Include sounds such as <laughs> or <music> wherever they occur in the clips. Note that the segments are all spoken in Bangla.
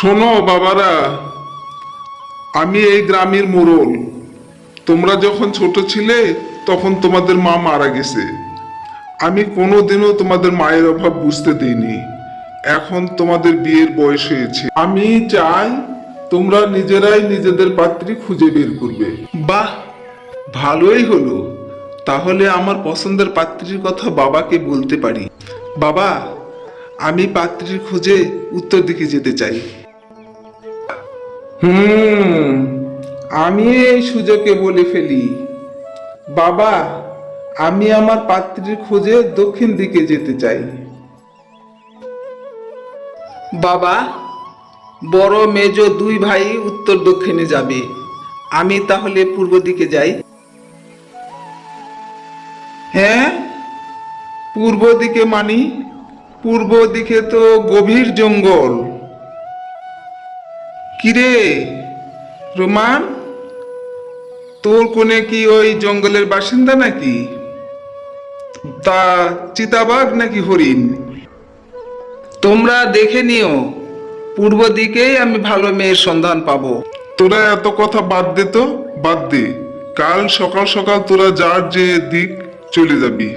শোনো বাবারা, আমি এই গ্রামের মোড়ল। তোমরা যখন ছোট ছিলে, তখন তোমাদের মা মারা গেছে। আমি কোনোদিনও তোমাদের মায়ের অভাব বুঝতে দিইনি। এখন তোমাদের বিয়ের বয়স হয়েছে। আমি চাই তোমরা নিজেরাই নিজেদের পাত্রী খুঁজে বের করবে। বাহ, ভালোই হলো। তাহলে আমার পছন্দের পাত্রীর কথা বাবাকে বলতে পারি। বাবা, আমি পাত্রীর খুঁজে উত্তর দিকে যেতে চাই। হুম, আমি এই সুযোগে বলে ফেলি। বাবা, আমি আমার পাত্রীর খোঁজে দক্ষিণ দিকে যেতে চাই। বাবা, বড় মেজ দুই ভাই উত্তর দক্ষিণে যাবে। আমি তাহলে পূর্ব দিকে যাই। হ্যাঁ পূর্ব দিকে মানি, পূর্ব দিকে তো গভীর জঙ্গল। কিরে? রোমান, তোর কোনে কি ওই জঙ্গলের বাসিন্দা নাকি? তা চিতাবাঘ নাকি হরিণ? তোমরা দেখে নিও, পূর্ব দিকেই আমি ভালো মেয়ের সন্ধান পাবো। তোরা এত কথা বাদ দে তো, বাদ দে। কাল সকাল সকাল তোরা যার যে দিক চলে যাবি।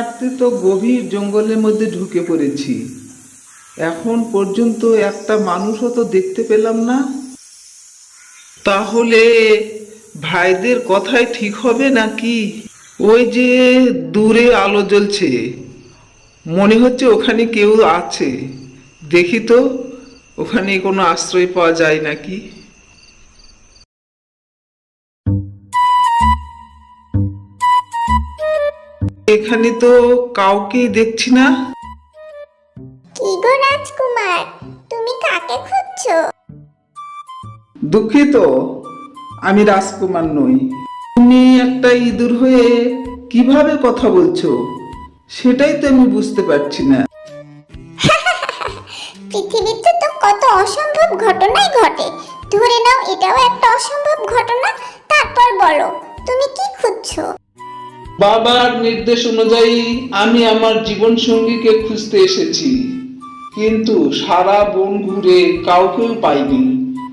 হাঁটতে তো গভীর জঙ্গলের মধ্যে ঢুকে পড়েছি। এখন পর্যন্ত একটা মানুষও তো দেখতে পেলাম না। তাহলে ভাইদের কথাই ঠিক হবে নাকি? ওই যে দূরে আলো জ্বলছে। মনে হচ্ছে ওখানে কেউ আছে। দেখি তো, ওখানে কোনো আশ্রয় পাওয়া যায় নাকি? এখানে তো কাউকেই দেখছি না। কি গো রাজকুমার তুমি কাকে খুঁজছো? দুঃখিত আমি রাজকুমার নই। তুমি একটা ইঁদুর হয়ে কীভাবে কথা বলছো? সেটাই তো আমি বুঝতে পারছি না। <laughs> পৃথিবীতে তো কত অসম্ভব ঘটনাই ঘটে। ধরে নাও এটাও একটা অসম্ভব ঘটনা তারপর বলো তুমি কি খুঁজছো? বাবার নির্দেশ অনুযায়ী আমি আমার জীবন সঙ্গীকে খুঁজতে এসেছি। কিন্তু সারা বন ঘুরে কাউকেও পাইনি।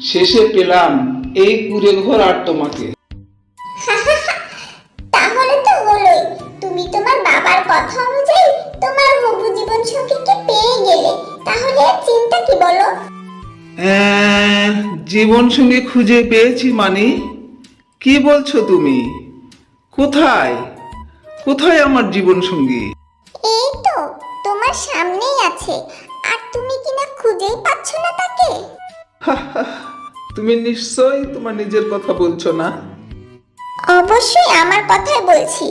শেষে পেলাম এই কুড়ে ঘর আর তোমাকে। <laughs> তাহলে তো হলোই। তুমি তোমার বাবার কথা অনুযায়ী তোমার হবু জীবন সঙ্গীকে পেয়ে গেলে। তাহলে চিন্তা কি বলো? জীবন সঙ্গী খুঁজে পেয়েছি মানে। কি বলছো তুমি? কোথায়? কোথায় আমার জীবন সঙ্গী এই তো তোমার সামনেই আছে। আর তুমি কিনা খুঁজেই পাচ্ছ না তাকে। তুমি নিশ্চয়ই তোমার নিজের কথা বলছো না? অবশ্যই আমার কথাই বলছি।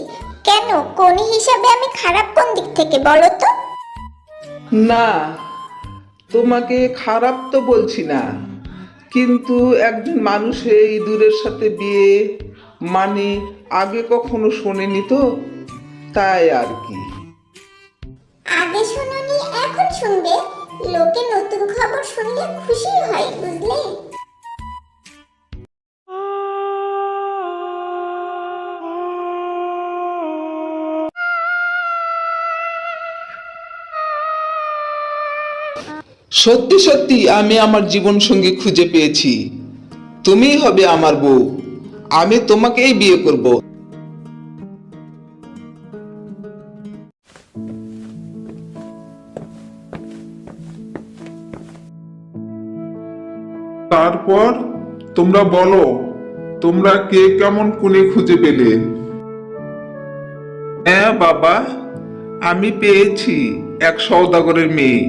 কেন কোনি হিসাবে আমি খারাপ কোন দিক থেকে বলো তো? না তোমাকে খারাপ তো বলছি না। কিন্তু একজন মানুষ ইঁদুরের সাথে বিয়ে মানে আগে কখনো শোনেনি তো? তাই আর কি। আগে শুনুনি এখন শুনবে। লোকে নতুন খবর শুনলে খুশি হয় বুঝলে? সত্যি সত্যি আমি আমার জীবন সঙ্গী খুঁজে পেয়েছি। তুমিই হবে আমার বউ। আমি তোমাকেই বিয়ে করব। তারপর তোমরা বলো, তোমরা কে কেমন কোনে খুঁজে পেলে? হ্যাঁ বাবা, আমি পেয়েছি এক সওদাগরের মেয়ে,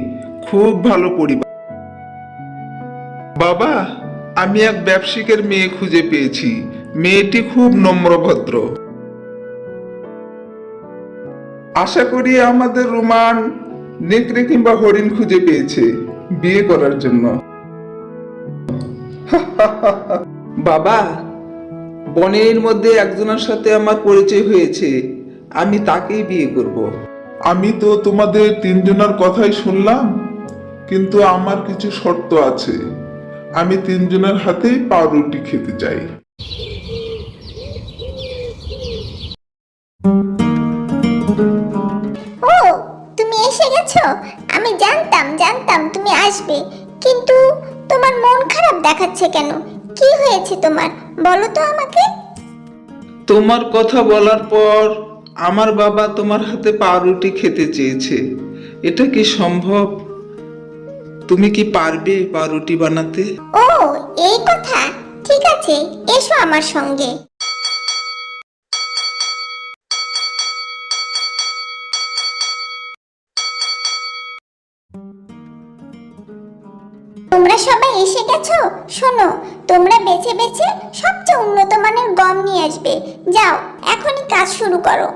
খুব ভালো পরিবার। বাবা, আমি এক ব্যবসায়িকের মেয়ে খুঁজে পেয়েছি, মেয়েটি খুব নম্রভদ্র আশা করি আমাদের রোমান নেকড়ে কিংবা হরিণ খুঁজে পেয়েছে বিয়ে করার জন্য। <laughs> বাবা বনের মধ্যে একজনের সাথে আমার পরিচয় হয়েছে। আমি তাকেই বিয়ে করব। আমি তো তোমাদের তিনজনের কথাই শুনলাম কিন্তু আমার কিছু শর্ত আছে। আমি তিনজনের হাতেই পাউরুটি খেতে চাই। ও তুমি এসে গেছো? আমি জানতাম জানতাম তুমি আসবে। কিন্তু তোমার মন খারাপ দেখাচ্ছে কেন? কি হয়েছে তোমার? বলো তো আমাকে। তোমার কথা বলার পর আমার বাবা তোমার হাতে পাউরুটি খেতে চেয়েছে। এটা কি সম্ভব? তুমি কি পারবে পাউরুটি বানাতে? ও এই কথা। ঠিক আছে এসো আমার সঙ্গে। তোমরা সবাই এসে গেছো? শোনো তোমরা বেছে বেছে সবচেয়ে উন্নত মানের গম নিয়ে আসবে। যাও এখনই কাজ শুরু করো।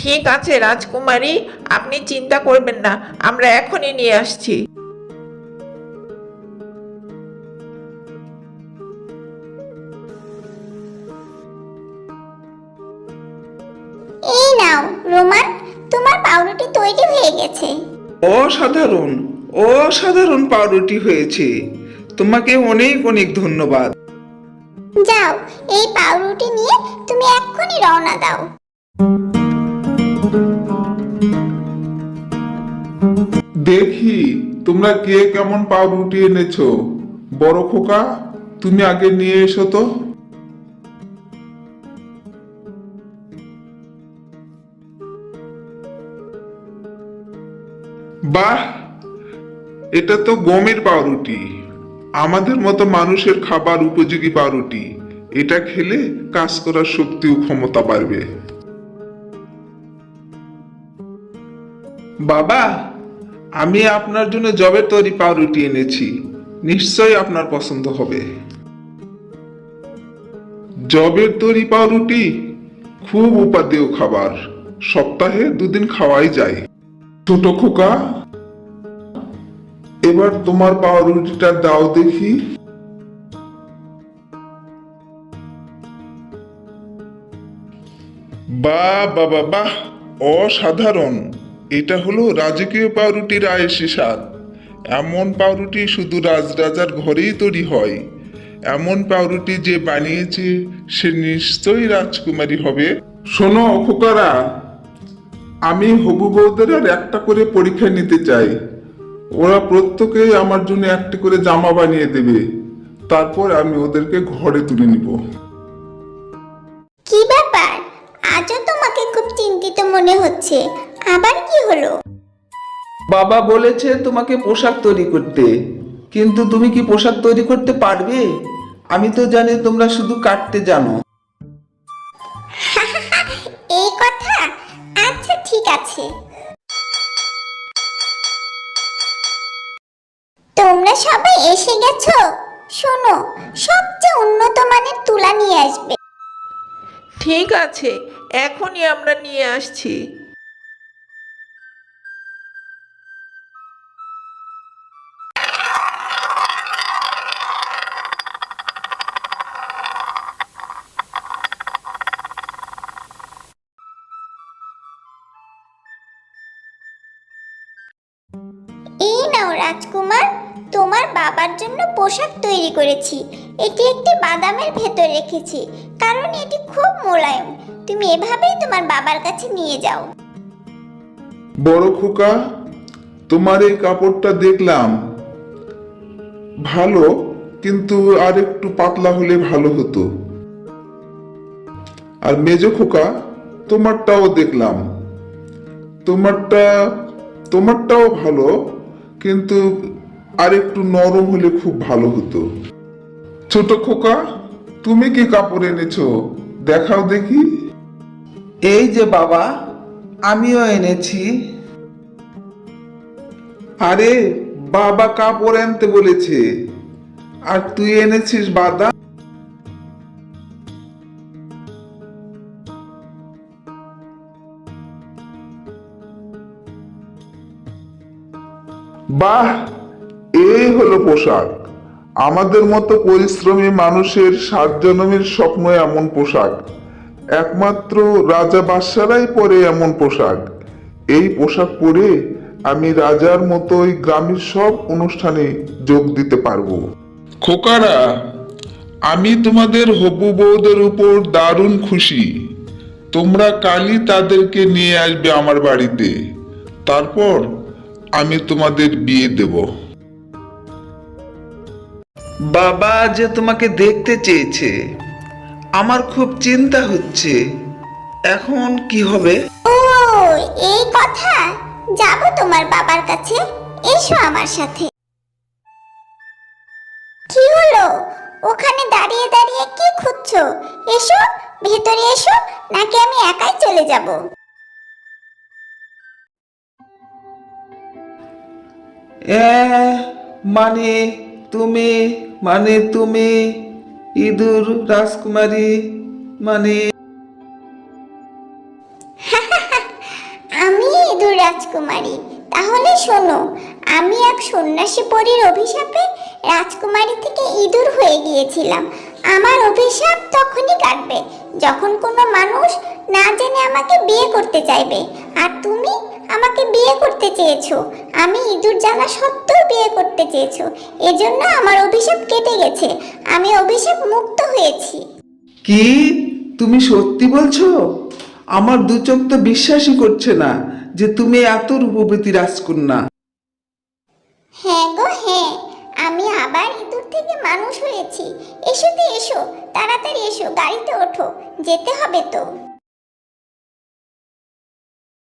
ঠিক আছে রাজকুমারী আপনি চিন্তা করবেন না আমরা এখনই নিয়ে আসছি। এই নাও রোমান তোমার পাউরুটি তৈরি হয়ে গেছে। অসাধারণ। অসাধারণ পাউরুটি হয়েছে। তোমাকে অনেক অনেক ধন্যবাদ। যাও এই পাউরুটি নিয়ে তুমি এক্ষুনি রওনা দাও। দেখি তোমরা কে কেমন পাউরুটি এনেছো? বড় খোকা তুমি আগে নিয়ে এসো তো। বাহ এটা তো গমের পাউরুটি। আমাদের মতো মানুষের খাবার উপযোগী পাউরুটি। এটা খেলে কাজ করার শক্তি ও ক্ষমতা বাড়বে। বাবা, আমি আপনার জন্য জবের তৈরি পাউরুটি এনেছি। নিশ্চয়ই আপনার পছন্দ হবে। জবের তৈরি পাউরুটি খুব উপাদেয় খাবার। সপ্তাহে দুদিন খাওয়াই যায়। ছোট খোকা এবার তোমার পাউরুটিটা দাও দেখি। বাহ বাবা বাহ অসাধারণ। এটা হলো রাজকীয় পাউরুটির আয়েসি স্বাদ। এমন পাউরুটি শুধু রাজরাজার ঘরেই তৈরি হয়। এমন পাউরুটি যে বানিয়েছে, সে নিশ্চয়ই রাজকুমারী হবে। শোনো খোকারা আমি হবু বউদের আর একটা করে পরীক্ষা নিতে চাই। ওরা প্রত্যেকেই আমার জন্য একটি করে জামা বানিয়ে দেবে। তারপর আমি ওদেরকে ঘরে তুলে নিব। কি ব্যাপার? আজও তোমাকে খুব চিন্তিত মনে হচ্ছে। আবার কি হলো? বাবা বলেছে তোমাকে পোশাক তৈরি করতে। কিন্তু তুমি কি পোশাক তৈরি করতে পারবে? আমি তো জানি তোমরা শুধু কাটতে জানো। <laughs> এই কথা? আচ্ছা ঠিক আছে। তোমরা সবাই এসে গেছো? শোনো সবচেয়ে উন্নত মানের তুলা নিয়ে আসবে। ঠিক আছে এখনই আমরা নিয়ে আসছি। এই নাও রাজকুমার তোমার বাবার জন্য পোশাক তৈরি করেছি। এটি একটি বাদামের ভেতর রেখেছি, কারণ এটি খুব মোলায়েম। তুমি এভাবেই তোমার বাবার কাছে নিয়ে যাও। বড় খোকা, তোমার এই কাপড়টা দেখলাম। ভালো, কিন্তু আর একটু পাতলা হলে ভালো হতো। আর মেজ খোকা, তোমারটাও দেখলাম। তোমারটা, তোমারটাও ভালো, কিন্তু আর একটু নরম হলে খুব ভালো হতো। ছোট খোকা তুমি কি কাপড় এনেছো? দেখাও দেখি। এই যে বাবা আমিও এনেছি। আরে বাবা কাপড় আনতে বলেছে। আর তুই এনেছিস বাদাম বাহ পোশাক। আমাদের মতো পরিশ্রমী মানুষের সাত জন্মের স্বপ্ন এমন পোশাক। একমাত্র রাজা বাদশারাই পরে এমন পোশাক। এই পোশাক পরে আমি রাজার মতোই গ্রামের সব অনুষ্ঠানে যোগ দিতে পারব। খোকারা, আমি তোমাদের হবু বউদের উপর দারুণ খুশি। তোমরা কালই তাদেরকে নিয়ে আসবে আমার বাড়িতে। তারপর আমি তোমাদের বিয়ে দেব। বাবা যে তোমাকে দেখতে চেয়েছে আমার খুব চিন্তা হচ্ছে। এখন কি হবে? ও এই কথা? যাব তোমার বাবার কাছে। এসো আমার সাথে। কি হলো? ওখানে দাঁড়িয়ে দাঁড়িয়ে কি খুঁজছো? এসো ভেতরে এসো নাকি আমি একাই চলে যাব? এ মানে তুমি মানে তুমি ইঁদুর, রাজকুমারী মানে <laughs> আমি ইঁদুর, রাজকুমারী। তাহলে শোনো, আমি এক সন্ন্যাসী পরীর অভিশাপে রাজকুমারী থেকে ইঁদুর হয়ে গিয়েছিলাম। আমার অভিশাপ তখনই কাটবে, যখন কোনো মানুষ না জেনে আমাকে বিয়ে করতে চাইবে। আর তুমি? আমাকে বিয়ে করতে চেয়েছো। আমি ইঁদুর জানা সত্ত্বেও বিয়ে করতে চেয়েছো। এজন্য আমার অভিশাপ কেটে গেছে। আমি অভিশাপ মুক্ত হয়েছি। কি? তুমি সত্যি বলছো? আমার দু চোখ তো বিশ্বাসই করছে না যে তুমি এত রূপবতী রাজকন্যা। হ্যাঁ গো হ্যাঁ। আমি আবার ইঁদুর থেকে মানুষ হয়েছি। এসো তো এসো। তাড়াতাড়ি এসো গাড়িতে ওঠো। যেতে হবে তো।